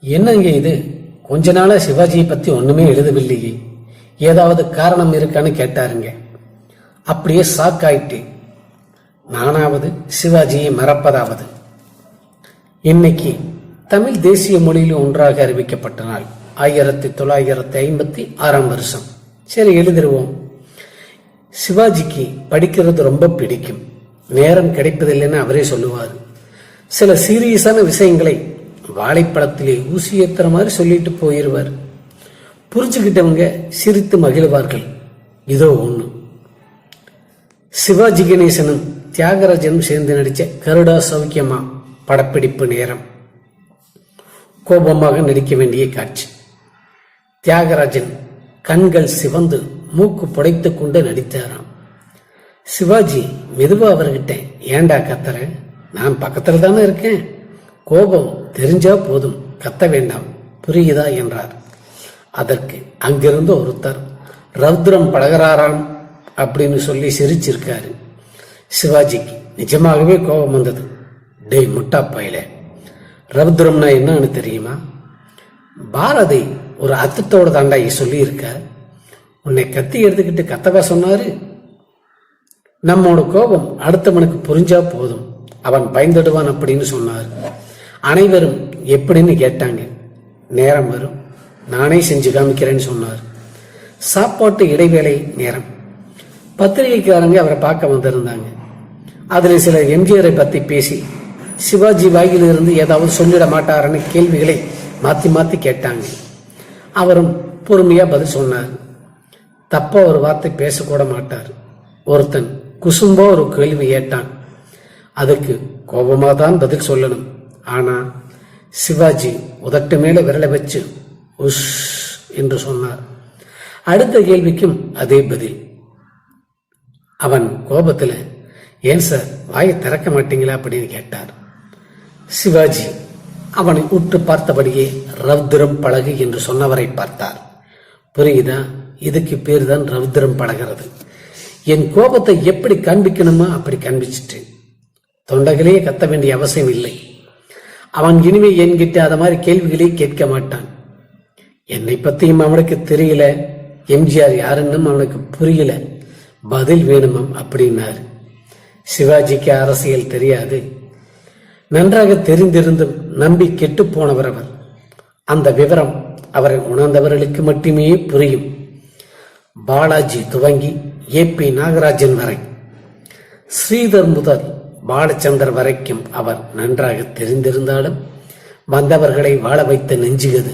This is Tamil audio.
என்னங்க இது? கொஞ்ச நாளா சிவாஜியை பத்தி ஒண்ணுமே எழுதவில்லையே. ஏதாவது காரணம் இருக்கான்னு கேட்டாருங்க. அப்படியே ஷாக் ஆயிட்டு நானாவது சிவாஜியை மறப்பதாவது. இன்னைக்கு தமிழ் தேசிய மொழியில் ஒன்றாக அறிவிக்கப்பட்ட நாள் ஆயிரத்தி தொள்ளாயிரத்தி ஐம்பத்தி ஆறாம் வருஷம். சரி எழுதிருவோம். சிவாஜிக்கு படிக்கிறது ரொம்ப பிடிக்கும். நேரம் கிடைப்பதில்லைன்னு அவரே சொல்லுவார். சில சீரியஸான விஷயங்களை வாழைப்பழத்திலே ஊசி ஏத்துற மாதிரி சொல்லிட்டு போயிடுவார் புரிஞ்சுக்கிட்டவங்க சிரித்து மகிழ்வார்கள். இதோ ஒன்று சிவாஜி கணேசனும் தியாகராஜனும் சேர்ந்து நடித்த கருடா சௌக்கியமா படப்பிடிப்பு நேரம். கோபமாக நடிக்க வேண்டிய காட்சி. தியாகராஜன் கண்கள் சிவந்து மூக்கு புடைத்து கொண்டு நடித்தாராம். சிவாஜி மெதுவா அவர்கிட்ட ஏண்டா கத்துற? நான் பக்கத்துல தானே இருக்கேன். கோபம் தெரிஞ்சா போதும். கத்த வேண்டாம். புரியுதா? என்றார். அதற்கு அங்கிருந்து ஒருத்தர் ரௌத்ரம் பழகிறாராம் அப்படின்னு சொல்லி சிரிச்சிருக்காரு. சிவாஜிக்கு நிஜமாகவே கோபம் வந்தது. டேய் முட்டா பயில. ரவுத்ரம்னா என்னன்னு தெரியுமா? பாரதி ஒரு அத்தத்தோட தாண்டாயி சொல்லியிருக்க உன்னை கத்தி எடுத்துக்கிட்டு கத்தவா சொன்னாரு? நம்மோட கோபம் அடுத்தவனுக்கு புரிஞ்சா போதும். அவன் பயந்துடுவான் அப்படின்னு சொன்னார். அனைவரும் எப்படின்னு கேட்டாங்க. நேரம் வரும். நானே செஞ்சு காமிக்கிறேன்னு சொன்னார். சாப்பாட்டு இடைவேளை நேரம். பத்திரிகைக்காரங்க அவரை பார்க்க வந்திருந்தாங்க. அதில் சில எம்ஜிஆரை பற்றி பேசி சிவாஜி வாயிலிருந்து ஏதாவது சொல்லிட மாட்டாருன்னு கேள்விகளை மாற்றி மாற்றி கேட்டாங்க. அவரும் பொறுமையாக பதில் சொன்னார். தப்பாக ஒரு வார்த்தை பேசக்கூட மாட்டார். ஒருத்தன் குசும்போ ஒரு கேள்வி கேட்டான். அதுக்கு கோபமாக தான் பதில் சொல்லணும். ஆனா சிவாஜி உதட்டு மேல விரலை வச்சு உஷ் என்று சொன்னார். அடுத்த கேள்விக்கும் அதே பதில். அவன் கோபத்தில் ஏன் சார் வாயை திறக்க மாட்டீங்களா? அப்படின்னு கேட்டார். சிவாஜி அவனை உற்று பார்த்தபடியே ரவுதிரம் பழகு என்று சொன்னவரை பார்த்தார். புரியுதா? இதுக்கு பேர் தான் ரௌத்ரம் பழகிறது. என் கோபத்தை எப்படி காண்பிக்கணுமோ அப்படி காண்பிச்சிட்டு தொண்டைகளே கத்த வேண்டிய அவசியம் இல்லை. அவன் இனிமே என்கிட்ட அத மாதிரி கேள்விகளே கேட்க மாட்டான். என்னை பத்தியும் அவனுக்கு தெரியல. எம்ஜிஆர் யாருன்னு அவனுக்கு புரியல. பதில் வேணுமாம் அப்படின்னாரு. சிவாஜிக்கு அரசியல் தெரியாது. நன்றாக தெரிந்திருந்தும் நம்பி கெட்டு போனவர் அவர். அந்த விவரம் அவரை உணர்ந்தவர்களுக்கு மட்டுமே புரியும். பாலாஜி துவங்கி ஏ பி நாகராஜன் வரை. ஸ்ரீதர் முதல் பாலச்சந்தர் வரைக்கும் அவர் நன்றாக தெரிந்திருந்தாலும் வந்தவர்களை வாழ வைத்த நெஞ்சுகிறது